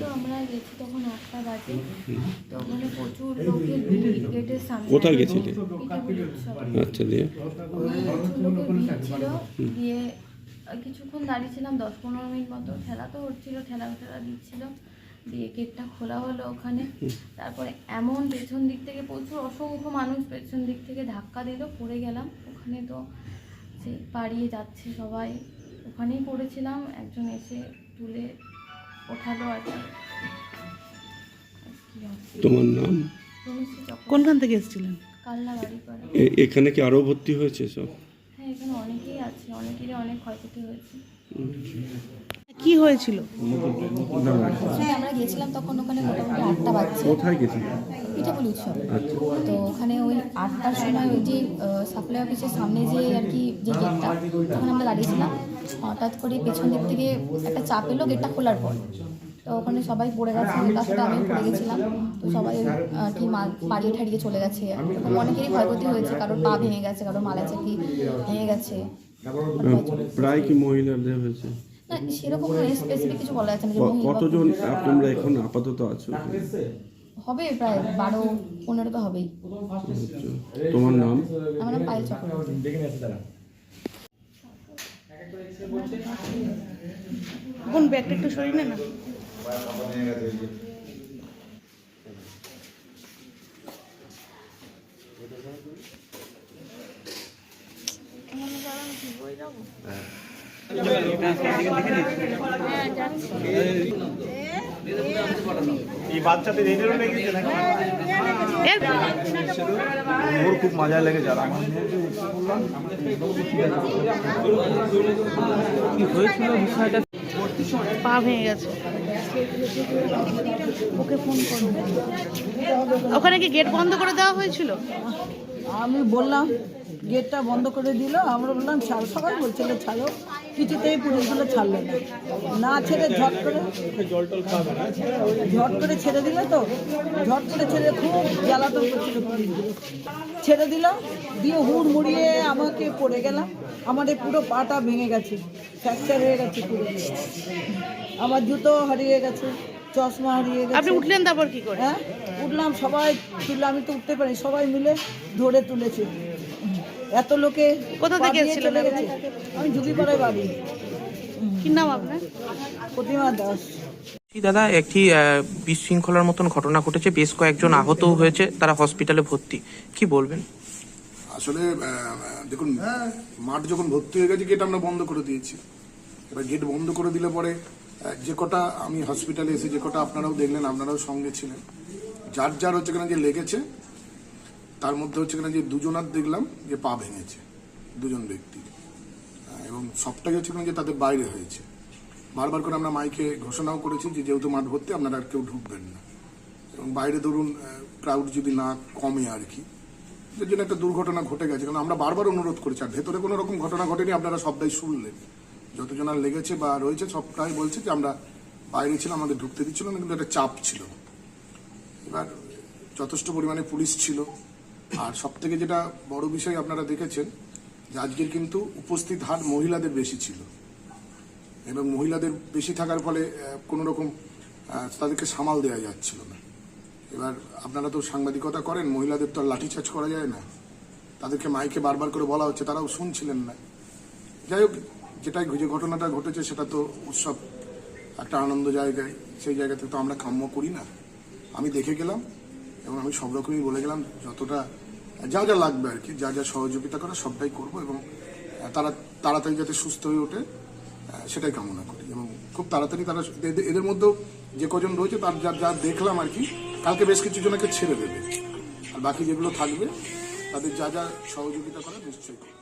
তো আমরা গেছি তখন আটটা বাজে। তো ওখানে প্রচুর লোকের গেটের সামনে। কোথায় গেছিলে? আচ্ছা দিয়ে। দিয়ে। কিছুক্ষণ দাঁড়িয়েছিলাম দশ পনেরো মিনিট মতো। ঠেলা তো হচ্ছিল ঠেলা ঠেলা দিচ্ছিল। দিয়ে গেটটা খোলা হলো ওখানে। তারপরে এমন পেছন দিক থেকে প্রচুর অসংখ্য মানুষ পেছন দিক থেকে ধাক্কা দিল পড়ে গেলাম। ওখানে তো সে পাড়িয়ে যাচ্ছে সবাই। ওখানেই পড়েছিলাম একজন এসে তুলে ওঠালো আর তোমার নাম? কোনখান থেকে এসেছিলেন? কাল্লা বাড়ি এখানে কি আরও ভর্তি হয়েছে সব? হ্যাঁ এখানে অনেকেই আছে অনেকেরই অনেক ক্ষয়ক্ষতি হয়েছে। হয়েছিল? হ্যাঁ আমরা গেছিলাম তখন ওখানে মোটামুটি আটটা বাজছে। কোথায় গেছিলে পিঠাপুলি উৎসব আচ্ছা। তো ওখানে ওই আটটার সময় ওই যে সাপ্লাই অফিসের সামনে যে আর কি যে গেটটা ওখানে আমরা দাঁড়িয়েছিলাম। হঠাৎ করে পেছন দিক থেকে একটা চাপ এলো গেটটা খোলার পর। তো ওখানে সবাই পড়ে গেছে তার সাথে আমিও পড়ে গেছিলাম। তো সবাই আর কি মা পাড়িয়ে ঠাড়িয়ে চলে গেছে। অনেকেরই ক্ষয়ক্ষতি হয়েছে কারোর পা ভেঙে গেছে কারোর মালা চাকি ভেঙে গেছে। প্রায় কি মহিলাদের হয়েছে? না সেরকম স্পেসিফিক কিছু বলা যাচ্ছে না যে ক- মহিলা- কতজন তোমরা এখন আপাতত আছো হবে প্রায় বারো পনেরো তো হবেই। তোমার নাম? আমার নাম পায়েল চক্রবর্তী। কোন ব্যাগটা একটু সরিয়ে নে ওর খুব মজা হয়েছিল বিষয়টা? পা ভেঙে গেছে। ওকে ফোন ওখানে কি গেট বন্ধ করে দেওয়া হয়েছিল? আমি বললাম, গেটটা বন্ধ করে দিল। আমরা বললাম, ছাড়, সবাই বলছিল, ছাড়ো। কিছুতেই পুলিশগুলো ছাড়লো না। না ছেড়ে ঝট করে ঝট করে ছেড়ে দিল তো। ঝট করে ছেড়ে খুব জ্বালাতন করছিল ছেড়ে দিল, দিয়ে হুড় মুড়িয়ে আমাকে পড়ে গেলাম আমার এই পুরো পাটা ভেঙে গেছে, ফ্র্যাকচার হয়ে গেছে পুরো। আমার জুতো হারিয়ে গেছে। চশমা হারিয়ে গেছে। আপনি উঠলেন তারপর কি করে? হ্যাঁ উঠলাম সবাই তুললে আমি তো উঠতে পারি সবাই মিলে ধরে তুলেছে। এত লোকে কোথা থেকে এসেছিলেন আমি ঝুঁকিপাড়ায় বাড়ি কি নাম আপনার? প্রতিমা দাস। দাদা একটি আহ, বিশৃঙ্খলার মতন ঘটনা ঘটেছে। বেশ কয়েকজন আহত হয়েছে তারা হসপিটালে ভর্তি। কি বলবেন? আসলে দেখুন মাঠ যখন ভর্তি হয়ে গেছে গেট আমরা বন্ধ করে দিয়েছি। এবার গেট বন্ধ করে দিলে পরে যে কটা আমি হসপিটালে এসে যে কটা আপনারাও দেখলেন, আপনারাও সঙ্গে ছিলেন। যার যার হচ্ছে কিনা যে লেগেছে, তার মধ্যে হচ্ছে কিনা যে দুজনার দেখলাম যে পা ভেঙেছে, দুজন ব্যক্তি। এবং সবটাই হচ্ছে কিনা যে তাদের বাইরে হয়েছে। বারবার করে আমরা মাইকে ঘোষণাও করেছি যে যেহেতু মাঠ ভর্তি, আপনারা আর কেউ ঢুকবেন না। এবং বাইরে ধরুন ক্রাউড যদি না কমে আর কি যে জন্য একটা দুর্ঘটনা ঘটে গেছে। কারণ আমরা বারবার অনুরোধ করেছি, আর ভেতরে কোনো রকম ঘটনা ঘটেনি, আপনারা সবটাই শুনলেন। যতজন আর লেগেছে বা রয়েছে, সবটাই বলছে যে আমরা বাইরে ছিলাম, আমাদের ঢুকতে দিচ্ছিল না, কিন্তু একটা চাপ ছিল। এবার যথেষ্ট পরিমাণে পুলিশ ছিল। আর সব থেকে যেটা বড় বিষয় আপনারা দেখেছেন, যে আজকের কিন্তু উপস্থিত হার মহিলাদের বেশি ছিল। এবং মহিলাদের বেশি থাকার ফলে কোনো রকম তাদেরকে সামাল দেওয়া যাচ্ছিল না। এবার আপনারা তো সাংবাদিকতা করেন, মহিলাদের তো আর লাঠিচার্জ করা যায় না। তাদেরকে মাইকে বারবার করে বলা হচ্ছে, তারাও শুনছিলেন না। যাই হোক যেটাই যে ঘটনাটা ঘটেছে, সেটা তো উৎসব একটা আনন্দ জায়গায়। সেই জায়গাতে তো আমরা কাম্য করি না। আমি দেখে গেলাম এবং আমি সব রকমই বলে গেলাম, যতটা যা যা লাগবে আর কি, যা যা সহযোগিতা করা সবটাই করব এবং তারা, তাড়াতাড়ি যাতে সুস্থ হয়ে ওঠে সেটাই কামনা করি এবং খুব তাড়াতাড়ি তারা এদের- মধ্যেও যে কজন রয়েছে, তার যা যা দেখলাম আর কি, কালকে বেশ কিছু জনকে ছেড়ে দেবে। আর বাকি যেগুলো থাকবে, তাদের যা যা সহযোগিতা করা নিশ্চয়ই করবে।